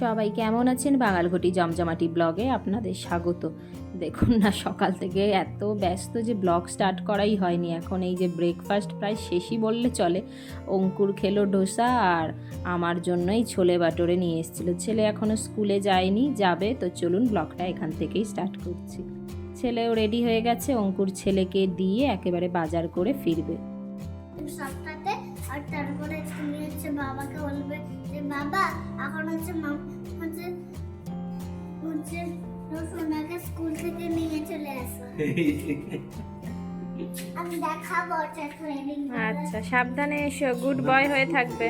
সবাই কেমন আছেন? বাঙালঘটি জমজমাটি ব্লগে আপনাদের স্বাগত। দেখুন না, সকাল থেকে এত ব্যস্ত যে ব্লগ স্টার্ট করাই হয়নি। এখন এই যে ব্রেকফাস্ট প্রায় শেষই বললে চলে। অঙ্কুর খেলো ডোসা আর আমার জন্যই ছোলে বাটোরে নিয়ে এসেছিল। ছেলে এখনও স্কুলে যায়নি, যাবে। তো চলুন ব্লগটা এখান থেকেই স্টার্ট করছি। ছেলেও রেডি হয়ে গেছে। অঙ্কুর ছেলেকে দিয়ে একেবারে বাজার করে ফিরবে। আর তারপরে তুমি হচ্ছে বাবাকে বলবে যে, বাবা, এখন হচ্ছে হচ্ছে হচ্ছে সোনাকে স্কুল থেকে নিয়ে চলে আসো। আমি দেখাবো আচ্ছা সাবধানে এসো গুড বয় হয়ে থাকবে।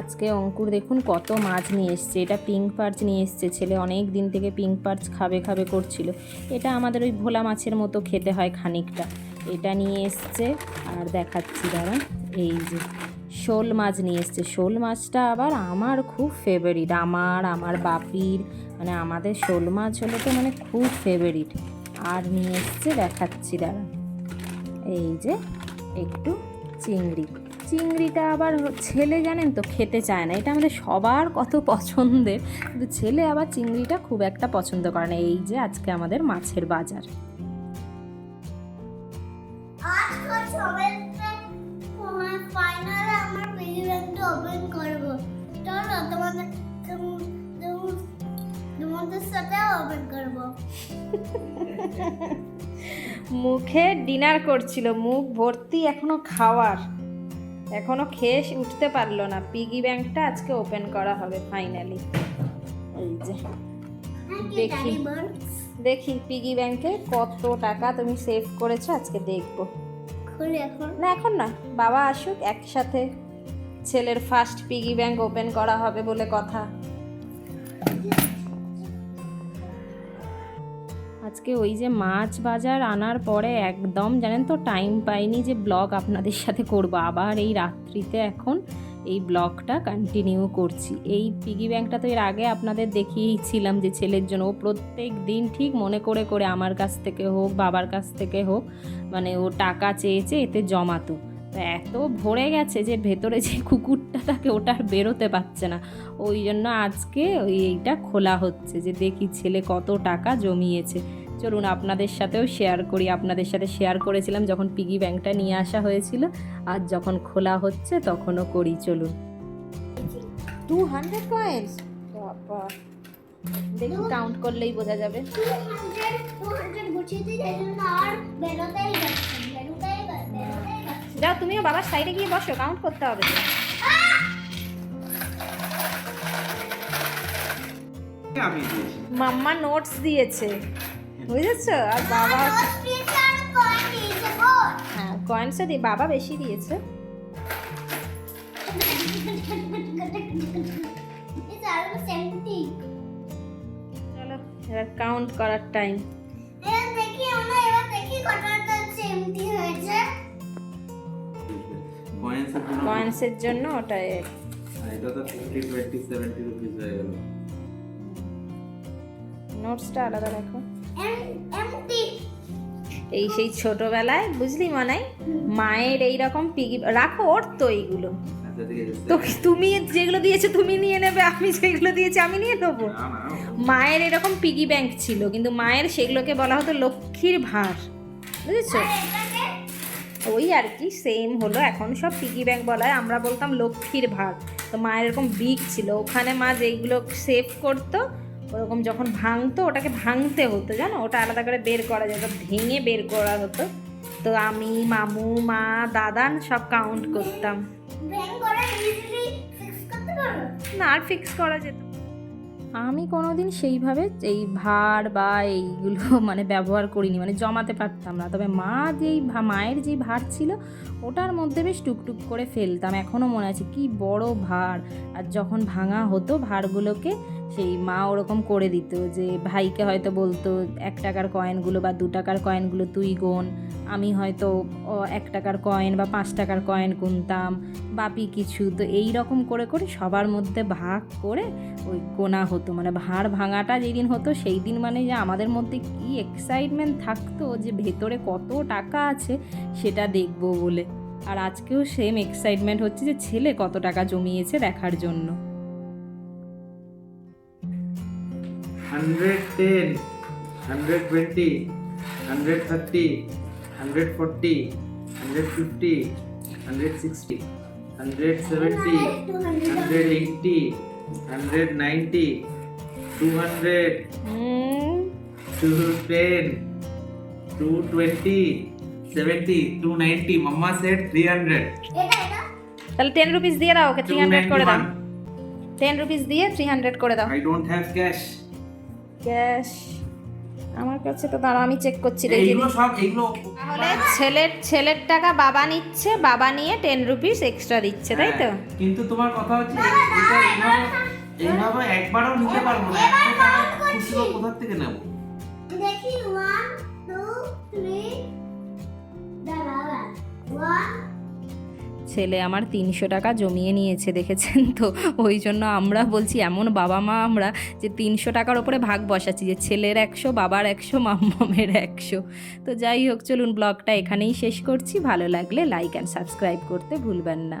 আজকে অঙ্কুর দেখুন কত মাছ নিয়ে এসছে। এটা পিঙ্ক পার্চ নিয়ে এসছে ছেলে, অনেক দিন থেকে পিঙ্ক পার্চ খাবে খাবে করছিল। এটা আমাদের ওই ভোলা মাছের মতো খেতে হয় খানিকটা। এটা নিয়ে এসছে, আর দেখাচ্ছি দাঁড়া এই যে শোল মাছ নিয়ে এসছে। শোল মাছটা আবার আমার খুব ফেভারিট আমার আমার বাপির মানে আমাদের শোল মাছ হলো তো মানে খুব ফেভারিট আর নিয়ে এসছে, দেখাচ্ছি দাঁড়া এই যে একটু চিংড়ি। চিংড়িটা আবার ছেলে জানেন তো খেতে চায় না। এটা আমাদের সবার কত পছন্দের। কিন্তু ছেলে আবার চিংড়িটা খুব একটা পছন্দ করে না। এই যে আজকে আমাদের মাছের বাজার। মুখে ডিনার করছিল মুখ ভর্তি এখনও খাওয়ার। এখনও খেয়ে উঠতে পারল না। পিগি ব্যাংকটা আজকে ওপেন করা হবে ফাইনালি এই যে দেখি। দেখি পিগি ব্যাংকে কত টাকা তুমি সেভ করেছ আজকে দেখব। খুলে এখন। না এখন না বাবা আসুক একসাথে ছেলের ফার্স্ট পিগি ব্যাংক ওপেন করা হবে বলে কথা। আজকে ওই যে মাছ বাজার আনার পরে একদম জানেন তো টাইম পাইনি যে ব্লগ আপনাদের সাথে করব। আবার এই রাত্রিতে এখন এই ব্লগটা কন্টিনিউ করছি। এই পিগি ব্যাংকটা তো এর আগে আপনাদের দেখিয়েছিলাম যে ছেলের জন্য। ও প্রত্যেক দিন ঠিক মনে করে করে আমার কাছ থেকে হোক, বাবার কাছ থেকে হোক মানে ও টাকা চেয়েছে, এতে জমাতো। তো এত ভরে গেছে যে ভেতরে যে কুকুরটা থাকে ওটা আর বেরোতে পারছে না। ওই জন্য আজকে ওই এইটা খোলা হচ্ছে যে দেখি ছেলে কত টাকা জমিয়েছে। চলুন আপনাদের সাথেও শেয়ার করি। আপনাদের সাথে শেয়ার করেছিলাম যখন পিগি ব্যাংকটা নিয়ে আসা হয়েছিল। আর যখন খোলা হচ্ছে তখনও করি চলুন। টু হান্ড্রেড কয়েন্স বাবা। দেখি কাউন্ট করলেই বোঝা যাবে। যাও তুমিও বাবার সাইডে গিয়ে বসো কাউন্ট করতে হবে। তো আমি দিয়েছি। মাম্মা নোটস দিয়েছে। বুঝেছ? আর বাবা হ্যাঁ কয়েন্সে দিয়ে বাবা বেশি দিয়েছে। চলো এবার কাউন্ট করার টাইম দেখি আমরা এবার দেখি কতটা empty হয়েছে। কয়েন্সের জন্য ওটা এটা তো রুপিস হয়ে গেল। নোটসটা আলাদা রাখো. এই সেই ছোটবেলায় বুঝলি মানাই? মায়ের এই রকম পিগি রাখো ওর তো এইগুলো। তো তুমি যেগুলো দিয়েছ তুমি নিয়ে নেবে আমি যেগুলো দিয়েছি আমি নিয়ে নেব। মায়ের এরকম পিগি ব্যাংক ছিল কিন্তু মায়ের সেগুলোকে বলা হতো লক্ষ্মীর ভাঁড় বুঝেছ? ওই আর কি সেম হলো। এখন সব পিগি ব্যাংক বলা হয় আমরা বলতাম লক্ষ্মীর ভাগ তো মায়ের এরকম বিগ ছিল। ওখানে মা যেইগুলো সেভ করতো ওরকম যখন ভাঙতো ওটাকে ভাঙতে হতো জানো? ওটা আলাদা করে বের করা যেত ভেঙে বের করা হতো। তো আমি মামু মা দাদা সব কাউন্ট করতাম। ব্যাং করে ইজিলি ফিক্স করতে পারো না আর ফিক্স করা যেত আমি কোনোদিন সেইভাবে এই ভার বা এইগুলো মানে ব্যবহার করিনি মানে জমাতে পারতাম না। তবে মা যেই ভা- মায়ের যেই ভার ছিল ওটার মধ্যে বেশ টুকটুক করে ফেলতাম। এখনও মনে আছে কি বড় ভার। আর যখন ভাঙা হতো ভারগুলোকে সেই মা ওরকম করে দিত যে, ভাইকে হয়তো বলতো, এক টাকার কয়েনগুলো বা দু টাকার কয়েনগুলো তুই গোন। আমি হয়তো এক টাকার কয়েন বা পাঁচ টাকার কয়েন গুনতাম, বাপি কিছু। তো এই রকম করে করে সবার মধ্যে ভাগ করে ওই গোনা হতো। মানে ভাঁড় ভাঙাটা যেদিন হতো, সেই দিন মানে যে আমাদের মধ্যে কি এক্সাইটমেন্ট থাকতো যে ভেতরে কত টাকা আছে, সেটা দেখব বলে। আর আজকেও সেম এক্সাইটমেন্ট হচ্ছে যে ছেলে কত টাকা জমিয়েছে দেখার জন্য। Hundred ten hundred twenty hundred thirty hundred forty hundred fifty hundred sixty hundred seventy hundred eighty hundred ninety two hundred two ten two twenty seventy two ninety মাম্মা সেট থ্রি হান্ড্রেড এটা এটা তাহলে টেন রুপিস দিয়ে দাও okay three hundred করে দাও ten rupees দিয়ে three hundred করে দাও I don't have cash cash. আমার কাছে তো দাঁড়া আমি চেক করছি দেখি এইগুলো সব এইগুলো তাহলে ছেলের ছেলের টাকা বাবা নিচ্ছে বাবা নিয়ে টেন রুপিস এক্সট্রা দিচ্ছে তাই তো? হ্যাঁ, কিন্তু তোমার কথা হচ্ছে এটা এইভাবে এইভাবে একবারও নিতে পারব না খুচরো কোথা থেকে নেব? দেখি ওয়ান টু থ্রি দাঁড়া ওয়ান ছেলে আমার তিনশো টাকা জমিয়ে নিয়েছে, দেখেছেন তো? ওই জন্য আমরা বলছি, এমন বাবা মা আমরা যে তিনশো টাকার ওপরে ভাগ বসাচ্ছি, যে ছেলের একশো, বাবার একশো মামের একশো। তো যাই হোক, চলুন ব্লগটা এখানেই শেষ করছি। ভালো লাগলে লাইক অ্যান্ড সাবস্ক্রাইব করতে ভুলবেন না।